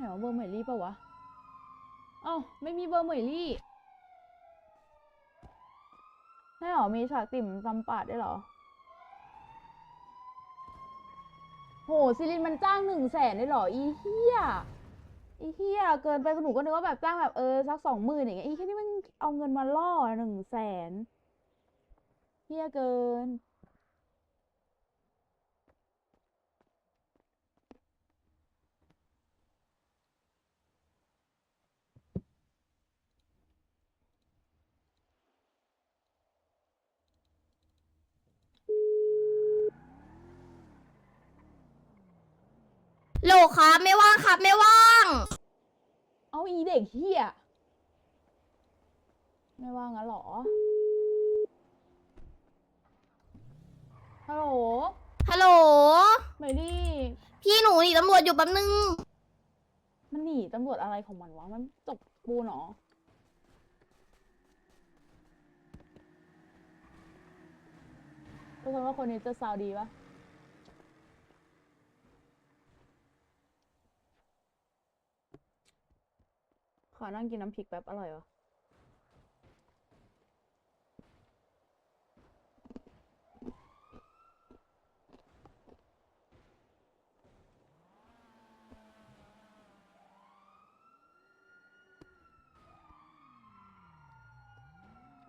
ไหนวะเบอร์เหมยลี่ปะวะเอ้าไม่มีเบอร์เหมยลี่ใช่หรอมีฉากติ่มซำปาดได้หรอ โหซิลินมันจ้างหนึ่งแสนเลยเหรอ อีเฮียอีเฮียเกินไปหนูก็นึกว่าแบบจ้างแบบเออสักสองหมื่นอย่างเงี้ยอีแค่นี้มันเอาเงินมาล่อหนึ่งแสนเฮียเกิน โหลครับไม่ว่างครับไม่ว่าง เอาอีเด็กเฮียไม่ว่างั้นเหรอ ฮัลโหลฮัลโหล เมลี่พี่หนูหนีตำรวจอยู่แป๊บนึง มันหนีตำรวจอะไรของมันวะ มันจกปูนเหรอ ทุกคนว่าคนนี้จะซาวดีปะ ขอนั่งกินน้ำพริกแป๊บอร่อยวะ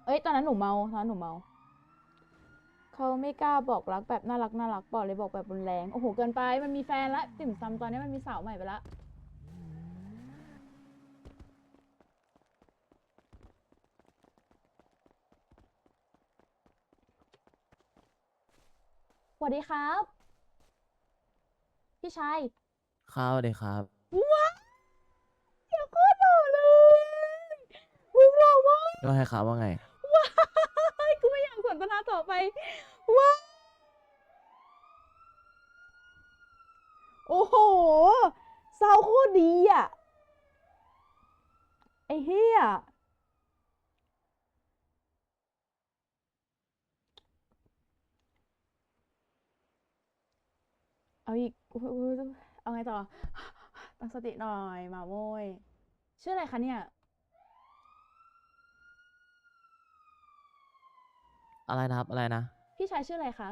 เอ้ย ตอนนั้นหนูเมาตอนนั้นหนูเมา เขาไม่กล้าบอกรักแบบน่ารักน่ารักบอกเลยบอกแบบรุนแรง โอ้โห เกินไป มันมีแฟนละ ติ่มซำตอนนี้มันมีสาวใหม่ไปละ สวัสดีครับ พี่ชายครับสวัสดีครับ ว้าวเสียงโคตรหล่อเลยมึงหล่อมากก็ให้ครับว่าไงว้ายกูไม่อยากสนทนาต่อไปว้าวโอ้โหซาวด์โคตรดีอะ ไอ้เฮีย เอาอีกอุ๊ยอุ๊ยอุ๊ยเอาไงต่อ ตั้งสติหน่อยหมาโมยชื่ออะไรคะเนี่ย อะไรนะครับ อะไรนะ พี่ชายชื่ออะไรคะ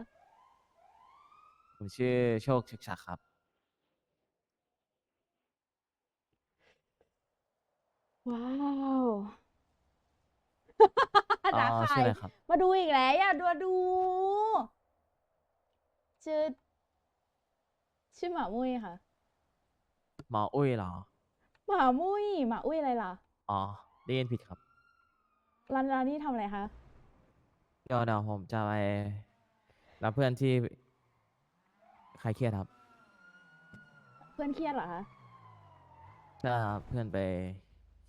ผมชื่อโชคชักชักครับ ว้าวอ๋อด่าใครชื่ออะไรครับ มาดูอีกแล้วอย่าดูดู ชื่อ ชื่อหมามุ้ยค่ะ หมออุ้ยเหรอ หมามุ้ยหมาอุ้ยอะไรล่ะ อ๋อ ได้ยินผิดครับ ร้านร้านนี้ทำอะไรคะ เดี๋ยวเดี๋ยวผมจะไปรับเพื่อนที่ใครเครียดครับเพื่อนเครียดเหรอคะใช่ครับเพื่อนไป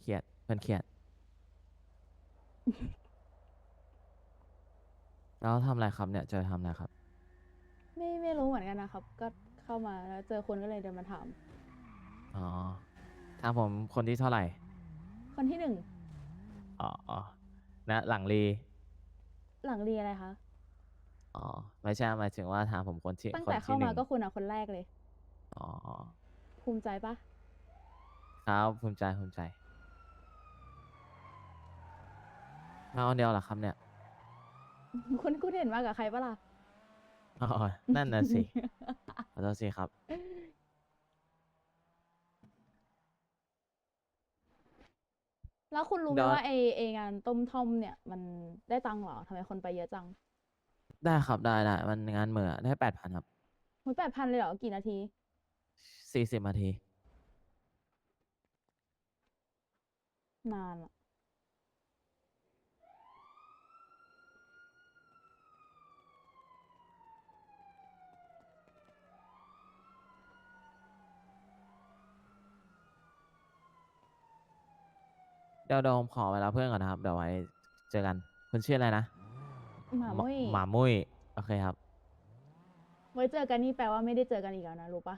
เครียดเพื่อนเครียด แล้วทำอะไรครับเนี่ย จะทำอะไรครับ ไม่ไม่รู้เหมือนกันนะครับ ก็ เข้ามาแล้วเจอคนก็เลยเดินมาถาม อ๋อทางผมคนที่เท่าไหร่ คนที่หนึ่งอ๋ออ๋อนะหลังรีหลังเรียนอะไรคะ อ๋อไม่ใช่หมายถึงว่าทางผมคนที่ตั้งคนแต่ที่เข้าหมานึ่งก็คุณอะคนแรกเลยอ๋อภูมิใจปะครับภูมิใจภูมิใจมาคนเดียวเหรอครับเนี่ย คุณคุณเห็นมากับใครปะล่ะ อ๋อ นั่นน่ะสิ ขอโทษสิครับ แล้วคุณรู้ไหมเดี๋ยว ว่าไอไองานต้มท่อมเนี่ย มันได้ตังค์เหรอทำไมคนไปเยอะจังได้ครับได้ได้มันงานเหมือได้แปดพันครับมันแปดพันเลยเหรอ กี่นาที สี่สิบนาที นานอะ เดี๋ยวเดี๋ยวผมขอเวลาเพื่อนก่อนนะครับ เดี๋ยวไว้เจอกัน คุณชื่ออะไรนะหมามุ้ยหมามุ้ยโอเคครับ ไว้เจอกันนี่แปลว่าไม่ได้เจอกันอีกแล้วนะรู้ปะ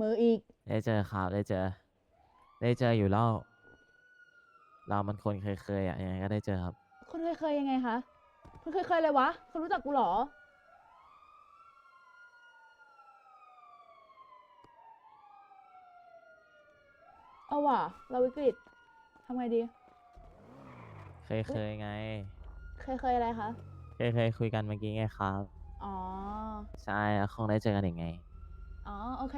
มืออีก ได้เจอครับได้เจอ ได้เจออยู่แล้วเรามันคนเคยๆอะยังไงก็ได้เจอครับ คนเคยเคยยังไงคะ คนเคยเคยเลยวะ คนรู้จักกูเหรอ เอาว่ะ เราวิกฤตทำไงดี เคยเคยไง เคยเคยอะไรคะ เคยเคยคุยกันเมื่อกี้ไงครับ อ๋อ ใช่แล้วคงได้เจอกันอีกไง อ๋อ โอเค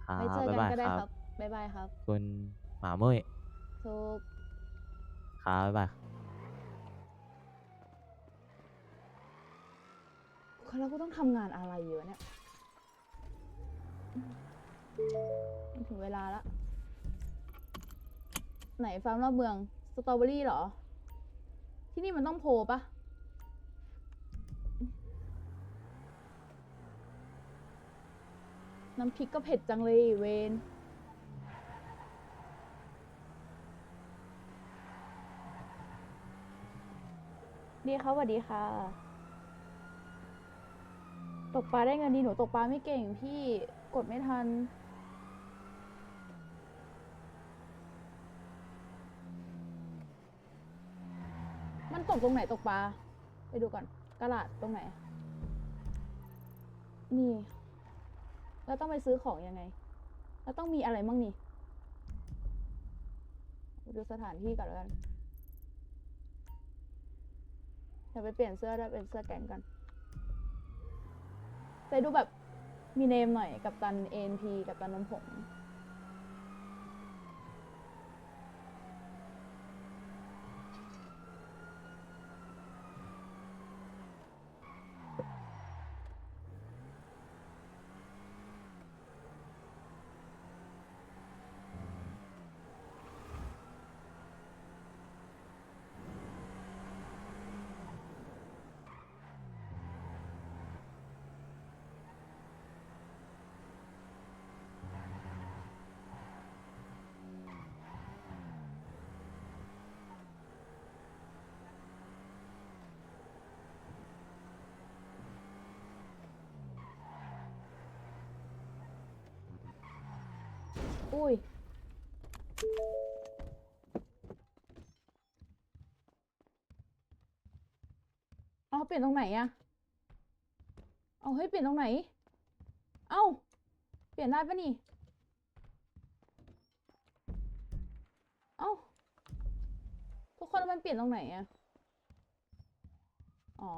ครับไปเจอบ๊ายกันบายก็ได้คครัรับบบ๊ายบายครับ คุณหมามุ้ยทุกครับบ๊ายบายคนเราก็ต้องทำงานอะไรอยู่วะเนี่ย มันถึงเวลาละ ไหนฟาร์มรอบเมือง สตรอเบอรี่เหรอ ที่นี่มันต้องโพลปะน้ำพริกก็เผ็ดจังเลยเวนดีครับสวัสดีค่ะ ตกปลาได้เงินดีหนูตกปลาไม่เก่งพี่กดไม่ทัน ตกตรงไหนตกปลา ไปดูก่อนกระลาดตรงไหน นี่ แล้วต้องไปซื้อของยังไง แล้วต้องมีอะไรมั่งนี่ ดูสถานที่ก่อนแล้วกันเดี๋ยวไปเปลี่ยนเสื้อด้วเป็นเสื้อแก๊งกัน ไปดูแบบมีเนมหน่อยกับตัน ANP กับตันนมผง อุ้ย เอาเปลี่ยนตรงไหนอะเอาเฮ้ยเปลี่ยนตรงไหน เอ้าเปลี่ยนได้ปะนี่ เอ้าทุกคนมันเปลี่ยนตรงไหนอะอ๋อ